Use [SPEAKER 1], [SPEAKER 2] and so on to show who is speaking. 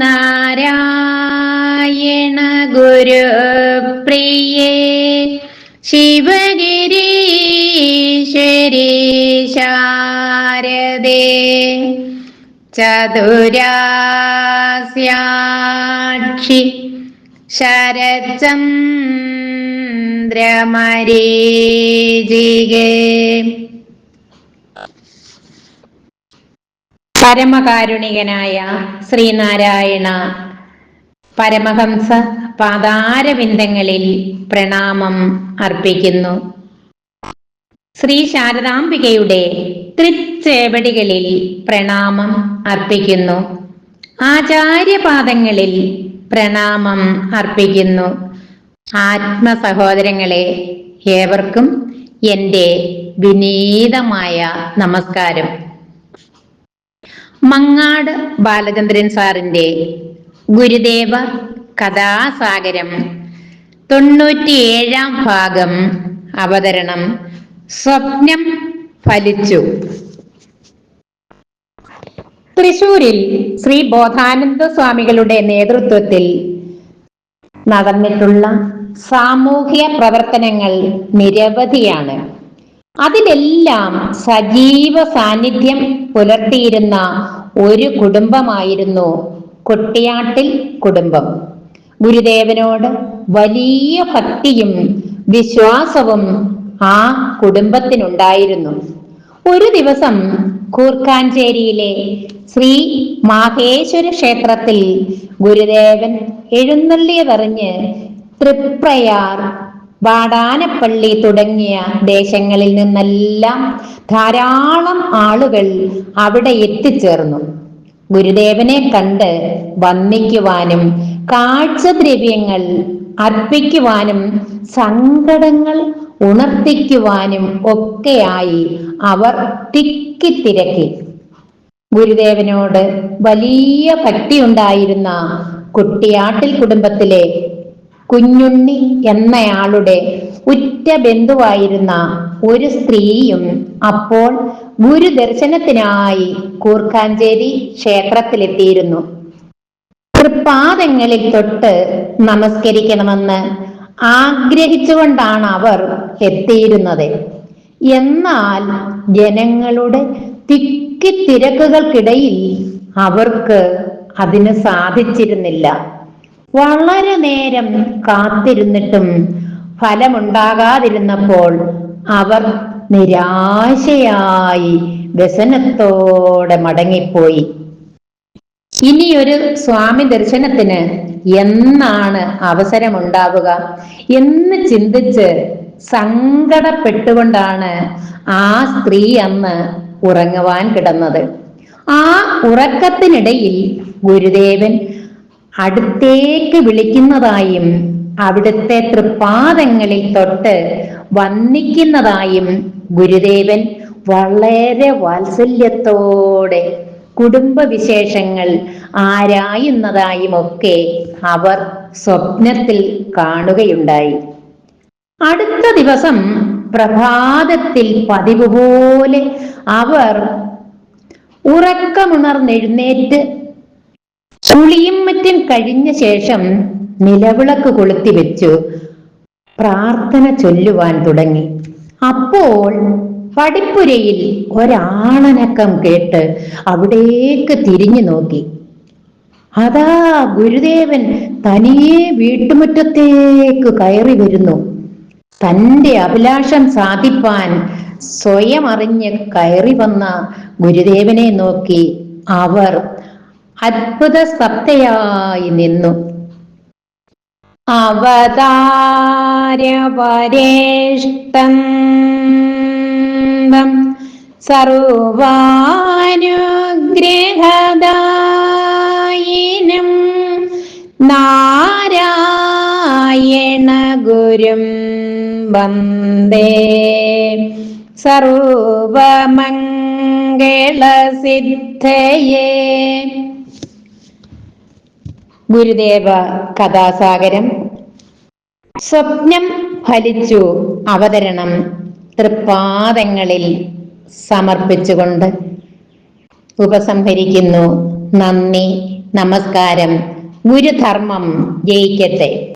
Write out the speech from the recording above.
[SPEAKER 1] നാരായണ ഗുരുപ്രിയേ ശിവഗിരീശ്വരി ശാരദേ ചതുരാസ്യാക്ഷി ശരചന്ദ്രമരീചികേ പരമകാരുണികനായ ശ്രീനാരായണ പരമഹംസ പാതാരവിന്ദങ്ങളിൽ പ്രണാമം അർപ്പിക്കുന്നു. ശ്രീ ശാരദാംബികയുടെ തൃച്ചേവടികളിൽ പ്രണാമം അർപ്പിക്കുന്നു. ആചാര്യപാദങ്ങളിൽ പ്രണാമം അർപ്പിക്കുന്നു. ആത്മസഹോദരങ്ങളെ ഏവർക്കും എന്റെ വിനീതമായ നമസ്കാരം. മങ്ങാട് ബാലചന്ദ്രൻ സാറിന്റെ ഗുരുദേവ കഥാസാഗരം. തൊണ്ണൂറ്റിയേഴാം ഭാഗം അവതരണം. സ്വപ്നം ഫലിച്ചു. തൃശൂരിൽ ശ്രീ ബോധാനന്ദ സ്വാമികളുടെ നേതൃത്വത്തിൽ നടന്നിട്ടുള്ള സാമൂഹ്യ പ്രവർത്തനങ്ങൾ നിരവധിയാണ്. അതിലെല്ലാം സജീവ സാന്നിധ്യം പുലർത്തിയിരുന്ന ഒരു കുടുംബമായിരുന്നു കൊട്ടിയാട്ടിൽ കുടുംബം. ഗുരുദേവനോട് വലിയ ഭക്തിയും വിശ്വാസവും ആ കുടുംബത്തിനുണ്ടായിരുന്നു. ഒരു ദിവസം കൂർക്കാഞ്ചേരിയിലെ ശ്രീ മാഹേശ്വര ക്ഷേത്രത്തിൽ ഗുരുദേവൻ എഴുന്നള്ളിയതറിഞ്ഞ് തൃപ്രയാർ വാടാനപ്പള്ളി തുടങ്ങിയ ദേശങ്ങളിൽ നിന്നെല്ലാം ധാരാളം ആളുകൾ അവിടെ എത്തിച്ചേർന്നു. ഗുരുദേവനെ കണ്ട് വന്ദിക്കുവാനും കാഴ്ചദ്രവ്യങ്ങൾ അർപ്പിക്കുവാനും സങ്കടങ്ങൾ ഉണർത്തിക്കുവാനും ഒക്കെയായി അവർ തിക്കിത്തിരക്കി ഗുരുദേവനോട് വലിയ ഭക്തിയുണ്ടായിരുന്ന കുട്ടിയാട്ടിൽ കുടുംബത്തിലെ കുഞ്ഞുണ്ണി എന്നയാളുടെ ഉറ്റ ബന്ധുവായിരുന്ന ഒരു സ്ത്രീയും അപ്പോൾ ഗുരുദർശനത്തിനായി കൂർക്കാഞ്ചേരി ക്ഷേത്രത്തിലെത്തിയിരുന്നു. തൃപ്പാദങ്ങളിൽ തൊട്ട് നമസ്കരിക്കണമെന്ന് ആഗ്രഹിച്ചുകൊണ്ടാണ് അവർ എത്തിയിരുന്നത്. എന്നാൽ ജനങ്ങളുടെ തിക്കിത്തിരക്കുകൾക്കിടയിൽ അവർക്ക് അതിന് സാധിച്ചിരുന്നില്ല. വളരെ നേരം കാത്തിരുന്നിട്ടും ഫലമുണ്ടാകാതിരുന്നപ്പോൾ അവർ നിരാശയായി വ്യസനത്തോടെ മടങ്ങിപ്പോയി. ഇനിയൊരു സ്വാമി ദർശനത്തിന് എന്നാണ് അവസരമുണ്ടാവുക എന്ന് ചിന്തിച്ച് സങ്കടപ്പെട്ടുകൊണ്ടാണ് ആ സ്ത്രീ അന്ന് ഉറങ്ങുവാൻ കിടന്നത്. ആ ഉറക്കത്തിനിടയിൽ ഗുരുദേവൻ അടുത്തേക്ക് വിളിക്കുന്നതായും അവിടുത്തെ തൃപ്പാദങ്ങളിൽ തൊട്ട് വന്നിക്കുന്നതായും ഗുരുദേവൻ വളരെ വാത്സല്യത്തോടെ കുടുംബവിശേഷങ്ങൾ ആരായുന്നതായും ഒക്കെ അവർ സ്വപ്നത്തിൽ കാണുകയുണ്ടായി. അടുത്ത ദിവസം പ്രഭാതത്തിൽ പതിവ് പോലെ അവർ ഉറക്കമുണർന്നെഴുന്നേറ്റ് കുളിയും മറ്റും കഴിഞ്ഞ ശേഷം നിലവിളക്ക് കൊളുത്തി വെച്ചു. പ്രാർത്ഥന ചൊല്ലുവാൻ തുടങ്ങി. അപ്പോൾ പടിപ്പുരയിൽ ഒരാളനക്കം കേട്ട് അവിടേക്ക് തിരിഞ്ഞു നോക്കി. അതാ ഗുരുദേവൻ തനിയെ വീട്ടുമുറ്റത്തേക്ക് കയറി വരുന്നു. തന്റെ അഭിലാഷം സാധിപ്പാൻ സ്വയം അറിഞ്ഞ് കയറി വന്ന ഗുരുദേവനെ നോക്കി അവർ അത്ഭുത സ്തബ്ധയായി നിന്നു അവതാരപരേഷ്ടം സർവാനുഗ്രഹദായിനം നാരായണ ഗുരും വന്ദേ സർവമംഗളസിദ്ധയേ. ഗുരുദേവ കഥാസാഗരം. സ്വപ്നം ഫലിച്ചു അവതരണം തൃപ്പാദങ്ങളിൽ സമർപ്പിച്ചുകൊണ്ട് ഉപസംഹരിക്കുന്നു. നന്ദി നമസ്കാരം. ഗുരുധർമ്മം ജയിക്കട്ടെ.